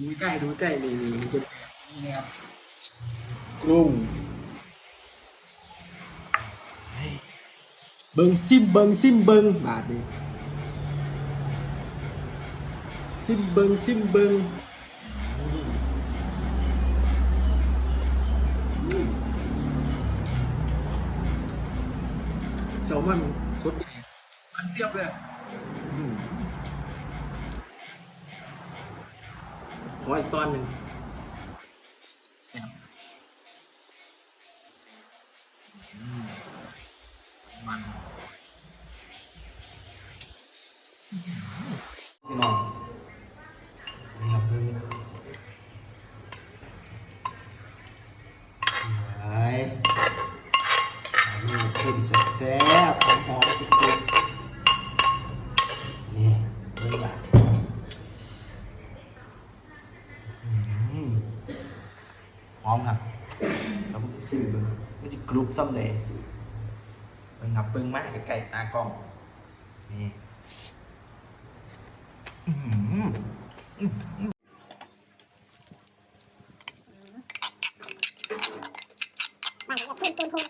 ดูใกล้ดูใกล้นี่นี่มันจะเป็นแบบนี้นะครับกรุงเฮ้ยเบิงซิมเบิงซิมเบิงบาทนี้ซิมเบิงซิมเบิงแซลมอนสดดีมันเทียบเลยอืมข ออีกตอนหนึ่งแซ่บอืมมัน หอมครับแล้วมันจะซื้อมันมันจะกรุบซ้ำเลยมันงับเบิ้งมากไก่ตากล้องนี่อื้อหือมันจะพูนพูนพูน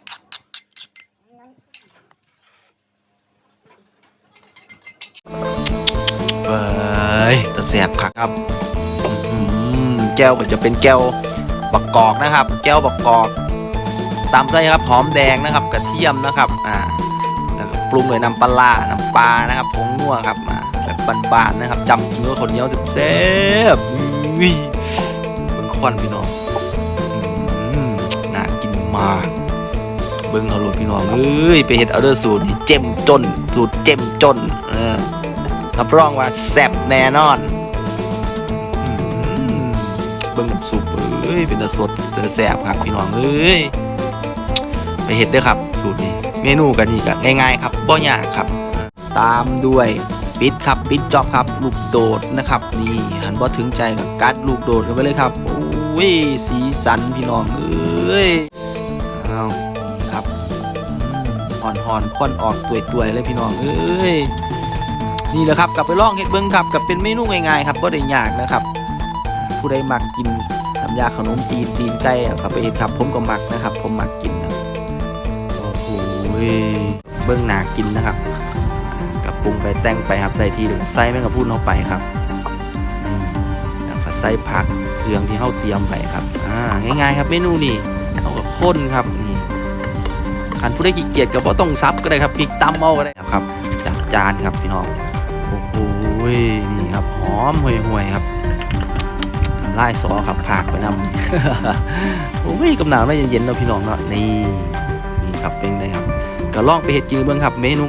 เอ้ยตะแสบคักครับแก้วก็จะเป็นแก้ว บักกอกนะครับ แก้วบักกอก ตามไส้ครับหอมแดงนะครับ กระเทียมนะครับอ่าแล้วก็ปรุงด้วยน้ำปลาน้ำปลานะครับผงนัวครับอ่าแบบบานๆนะครับจำกินกับคนเนียวแซ่บๆอุ้ยเบิ่งควันพี่น้องอื้อหือน่ากินมากเบิ่งเอาโลดพี่น้องเอ้ยไปเฮ็ดเอาเดอร์สูตรเจ้มจน สูตรเจ้มจนรับรองว่าแซ่บแน่นอน บิ่งน้ำซุปเอ้ยเป็นตาสดเป็นตาแซ่บครับพี่น้องเอ้ยไปเฮ็ดด้อครับ สูตรนี้ เมนูกันนี่ก็ง่ายๆครับบ่ยากครับ ตามด้วยปิดครับปิดจอบครับลูกโดดนะครับนี่หันบ่ถึงใจกับกัดลูกโดดกันไปเลยครับโอ้ยสีสันพี่น้องเอ้ยอ้าวนี่ครับหอนหอนควันออกตัวยๆเลยพี่น้องเอ้ยนี่แหละครับกลับไปลองเฮ็ดเบิ้งครับกับเป็นเมนูง่ายๆครับบ่ได้ยากนะครับ ผู้ใดมักกินน้ำยาขนมจีนตีนไก่เอาครับไปครับผมก็มักนะครับ ผมมักกินนะโอ้โหเบิ้องหนากินนะครับกับปรุงไปแต่งไปครับได้ทีเดี๋ยวใส่แมงกะพรุนเข้าไปครับแล้วก็ใส่ผักเครื่องที่เฮาเตรียมไปครับอ่าง่ายๆครับเมนูนี้เอาก็ข้นครับนี่คันผู้ใดขี้เกียจก็บ่ต้องซับก็ได้ครับพริกตำเอาก็ได้ครับจัดจานครับพี่น้องโอ้โหนี่ครับหอมห่วยๆครับ ไล่ซอครับผักไปนำโอ้ยกำหนาวน่าเย็นๆเนาะพี่น้องเนาะนี่นี่ครับเป็นไงครับก็ลองไปเห็ดกินเบิ่งครับเมนู ล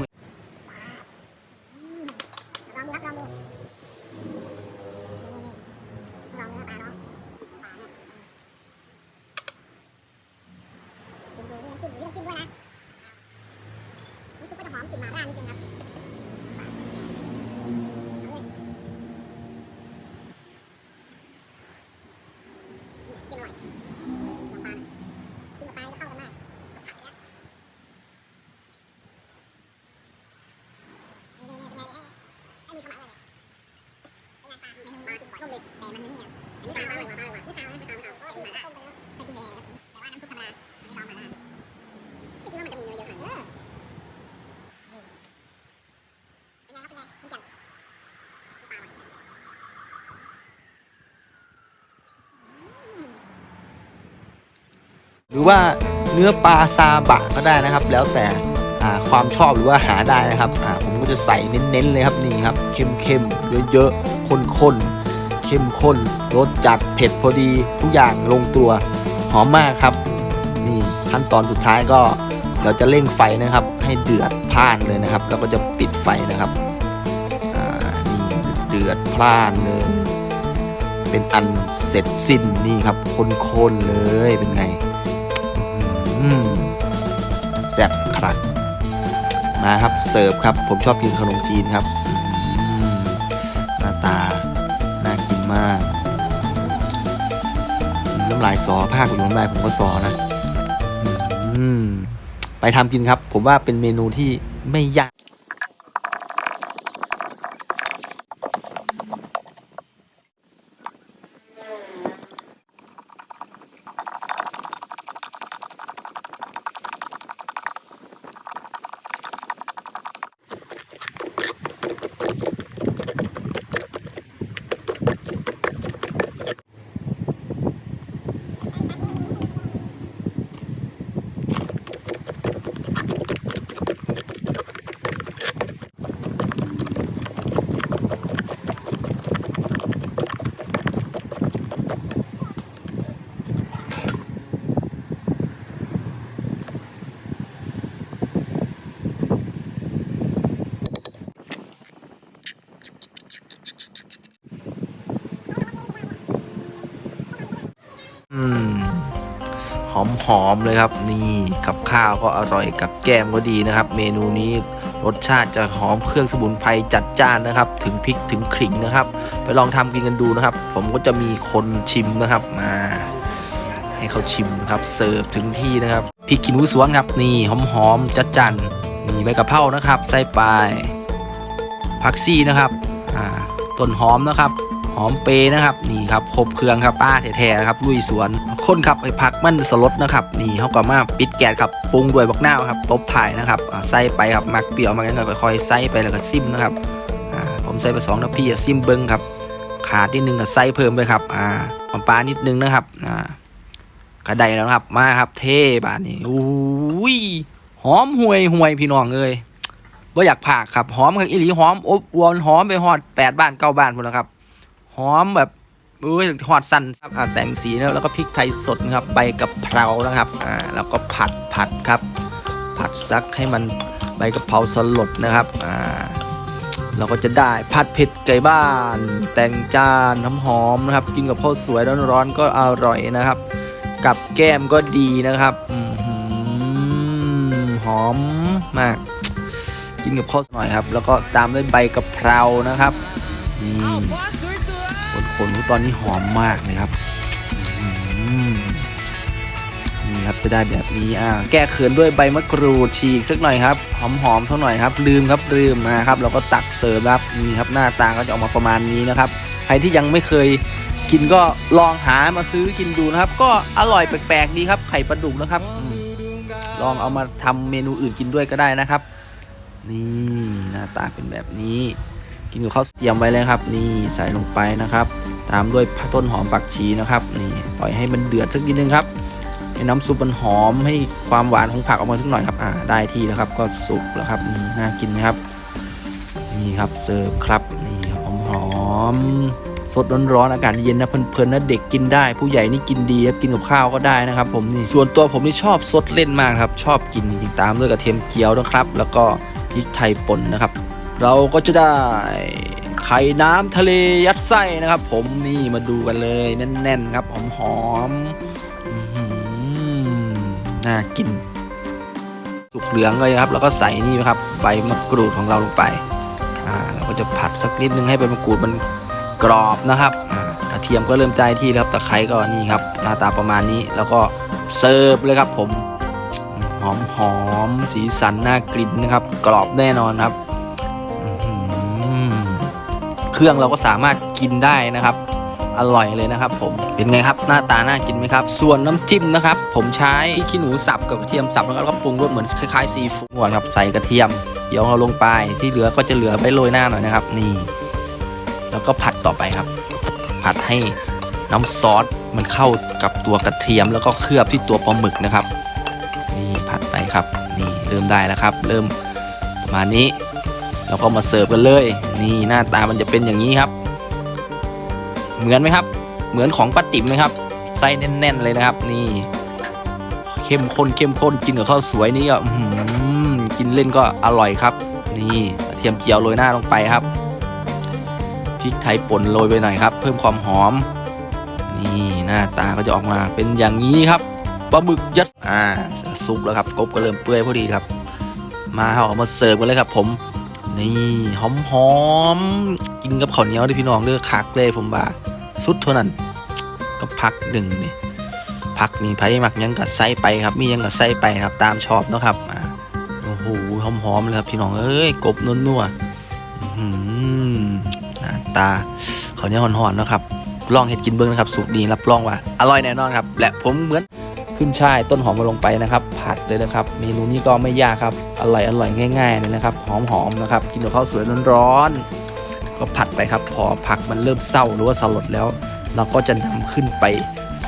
องรับลองดูลองเนื้อปลาเนาะปลาเนี่ยชิมดูนี่น้ำจิ้มมีน้ำจิ้มด้วยนะน้ำซุปก็จะหอมกลิ่นหม่าล่านิดนึงครับเอาเลยจิ้มอร่อยลองปลานะจิ้มกับปลาจะเข้ากันมากกับผักเนี่ยนี่ๆๆเป็นไงเนี่ยไอ้มือขมักเลย เป็นไงปลาเมนูมากินบ่อยนุ่มเลยแต่มันนี่อะอันนี้ปลาอร่อยกว่าปลาอร่อยกว่าไม่ขาวนะไม่ขาวไม่ขาวเป็นหมาล่าเคยกินแดงแต่ว่าน้ำซุปธรรมดาอันนี้ลองมาล่าไม่คิดว่ามันจะมีเนื้อเยอะขนาดนี้เป็นไงครับเป็นไงคุณจังปลาหวาน หรือว่าเนื้อปลาซาบะก็ได้นะครับ แล้วแต่ความชอบหรือว่าหาได้นะครับผมก็จะใส่เน้นๆเลยครับนี่ครับเข้มๆเยอะๆข้นๆเข้มข้นรสจัดเผ็ดพอดีทุกอย่างลงตัวหอมมากครับ นี่ขั้นตอนสุดท้ายก็เราจะเร่งไฟนะครับ ให้เดือดพ่านเลยนะครับ แล้วก็จะปิดไฟนะครับนี่เดือดพล่านเลย เป็นอันเสร็จสิ้นนี่ครับข้นๆเลยเป็นไง อืมแซ่บครับมาครับเสิร์ฟครับ ผมชอบกินขนมจีนครับหน้าตา น่ากินมากน้ำลายสอภาคอยู่น้ำลายผมก็สอนะอไปทำกินครับ ผมว่าเป็นเมนูที่ไม่ยาก หอมๆเลยครับ นี่กับข้าวก็อร่อยกับแกมก็ดีนะครับ เมนูนี้รสชาติจะหอมเครื่องสมุนไพรจัดจ้านนะครับ ถึงพริกถึงขิงนะครับ ไปลองทำกินกันดูนะครับ ผมก็จะมีคนชิมนะครับมา ให้เขาชิมนะครับเสิร์ฟถึงที่นะครับพริกขี้หนูสวนครับนี่หอมๆจัดจันมีใบกะเพรานะครับใส่ไปผักซี่นะครับต้นหอมนะครับ หอมเปร์นะครับนี่ครับครบเครื่องครับป้าแท้ๆนะครับลุยสวนคนครับไอ้ผักมันสลดนะครับนี่เขาก็มาปิดแก๊สครับปรุงด้วยบักหน้าครับตบถ่ายนะครับใส่ไปครับมักเปรี้ยวมักงั้นก็ค่อยๆใส่ไปแล้วก็ซิมนะครับผมใส่ไปสองนาทีอะซิมเบิ้งครับขาดนิดนึงก็ใส่เพิ่มไปครับอ่าปลานิดนึงนะครับอ่ากระไดแล้วครับมาครับ เท่บานนี้อุ้ยหอมห่วยห่วยพี่น้องเอ้ยว่าอยากผากครับหอมครับอีหลีหอมอบอวนหอมไปหอดแปดบ้านเก้าบ้านหมดแล้วครับ อมแบบอุ้ยหอดสั่นครับอ่าแต่งสีนะแล้วก็พริกไทยสดนะครับใบกะเพรานะครับอ่าแล้วก็ผัดผัดครับ ผัดซักให้มันใบกะเพราสลดนะครับอ่าเราก็จะได้ผัดเผ็ดไก่บ้าน แต่งจานน้ำหอมนะครับ กินกับข้าวสวยร้อนๆก็อร่อยนะครับ กับแก้มก็ดีนะครับอหอมมาก กินกับข้าวหน่อยครับ แล้วก็ตามด้วยใบกะเพรานะครับนี่ ขนตอนนี้หอมมากเลยครับนี่ครับจะได้แบบนี้อ่าแก้เขินด้วยใบมะกรูดฉีกสักหน่อยครับหอมๆเท่าหน่อยครับ ลืมครับลืมนะครับเราก็ตักเสิร์ฟครับนี่ครับหน้าตาก็จะออกมาประมาณนี้นะครับ ใครที่ยังไม่เคยกินก็ลองหามาซื้อกินดูนะครับ ก็อร่อยแปลกๆดีครับไข่ปลาดุกนะครับอลองเอามาทำเมนูอื่นกินด้วยก็ได้นะครับ นี่หน้าตาเป็นแบบนี้ กินกับข้าวเตรียมไว้เลยครับ นี่ใส่ลงไปนะครับ ตามด้วยต้นหอมปักชีนะครับนี่ปล่อยให้มันเดือดสักนิดนึงครับให้น้ำซุปมันหอมให้ความหวานของผักออกมาสักหน่อยครับอ่าได้ที่แล้วครับก็สุกแล้วครับนี่น่ากินไหมครับนี่ครับเสิร์ฟครับนี่ครับหอมๆสดร้อนๆอากาศเย็นนะเพลินๆนะเด็กกินได้ ผู้ใหญ่นี่กินดีครับกินกับข้าวก็ได้นะครับ ผมนี่ส่วนตัวผมนี่ชอบสดเล่นมากครับ ชอบกินจริงๆตามด้วยกระเทียมเจียวนะครับ แล้วก็พริกไทยป่นนะครับ เราก็จะได้ไข่น้ำทะเลยัดไส้นะครับ ผมนี่มาดูกันเลยแน่น ๆ ครับหอมๆน่ากิน สุกเหลืองเลยครับ แล้วก็ใส่นี่นะครับใบมะกรูดของเราลงไปอ่าเราก็จะผัดสักนิดนึงให้ใบมะกรูดมันกรอบนะครับกระเทียมก็เริ่มใจที่แล้วครับตะไคร้ก็นี่ครับ หน้าตาประมาณนี้แล้วก็เสิร์ฟเลยครับผมหอมหอมๆสีสันน่ากลิ่นนะครับ กรอบแน่นอนครับ เครื่องเราก็สามารถกินได้นะครับ อร่อยเลยนะครับผมเป็นไงครับหน้าตาน่ากินไหมครับ ส่วนน้ำจิ้มนะครับ ผมใช้พริกขี้หนูสับกับกระเทียมสับแล้วก็ปรุงรสเหมือนคล้ายๆซีฟู้ดครับใส่กระเทียมเดี๋ยวเราลงไปที่เหลือก็จะเหลือไว้โรยหน้าหน่อยนะครับ นี่ แล้วก็ผัดต่อไปครับ ผัดให้น้ำซอสมันเข้ากับตัวกระเทียมแล้วก็เคลือบที่ตัวปลาหมึกนะครับ นี่ผัดไปครับ นี่เริ่มได้แล้วครับ เริ่มประมาณนี้ แล้วก็มาเสิร์ฟกันเลย นี่หน้าตามันจะเป็นอย่างนี้ครับ เหมือนไหมครับ เหมือนของป้าติ๋มไหมครับไส้แน่นๆเลยนะครับ นี่ เข้มข้นเข้มข้นกินกับข้าวสวยนี่ก็กินเล่นก็อร่อยครับ นี่กระเทียมเจียวโรยหน้าลงไปครับพริกไทยป่นโรยไปหน่อยครับ เพิ่มความหอม นี่หน้าตาก็จะออกมาเป็นอย่างนี้ครับปลาหมึกยัดอ่าซุปแล้วครับกบก็เริ่มเปื่อยพอดีครับ มาเอามาเสิร์ฟกันเลยครับผม นี่หอมหอมๆกินกับข้าวเหนียวดิพี่น้องเลือคักเลยผมว่าสุดเท่านั้นก็พักหนึ่งนี่พักนี่ไผ่หมักยังกับไส้ไปครับ มียังกับไส้ไปครับ ตามชอบเนาะครับอ่าโอ้โหหอมหอมๆเลยครับพี่น้องเอ้ยกบนัวๆอื้อหือหน้าตาข้าวเหนียวหอนๆเนาะครับลองเห็ดกินเบิ้งนะครับสูตรนี้รับรองว่าอร่อยแน่นอนครับ และผมเหมือน ขึ้นช่ายต้นหอมมาลงไปนะครับ ผัดเลยนะครับ เมนูนี้ก็ไม่ยากครับอร่อยอร่อยง่ายๆเลยนะครับหอมๆนะครับ กินกับข้าวสวยร้อนๆก็ผัดไปครับ พอผักมันเริ่มเศร้าหรือว่าสลดแล้ว เราก็จะนำขึ้นไป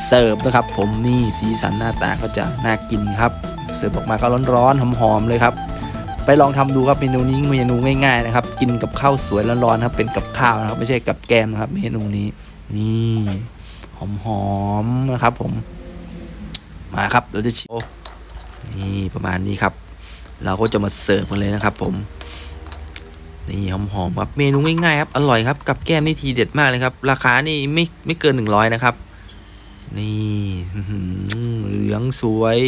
เสิร์ฟนะครับ ผมนี่สีสันหน้าตาก็จะน่ากินครับ เสิร์ฟออกมาก็ร้อนๆหอมๆเลยครับ ไปลองทำดูครับเมนูนี้เมนูง่ายๆนะครับ กินกับข้าวสวยร้อนๆครับเป็นกับข้าวนะครับ ไม่ใช่กับแกมนะครับ เมนูนี้นี่หอมๆนะครับผม มาครับเราจะชิมนี่ประมาณนี้ครับ เราก็จะมาเสิร์ฟกันเลยนะครับ ผม นี่หอมๆครับเมนูง่ายๆครับอร่อยครับกับแก้มนี่ทีเด็ดมากเลยครับ ราคานี่ไม่ไม่เกิน100นะครับ นี่เหลืองสวย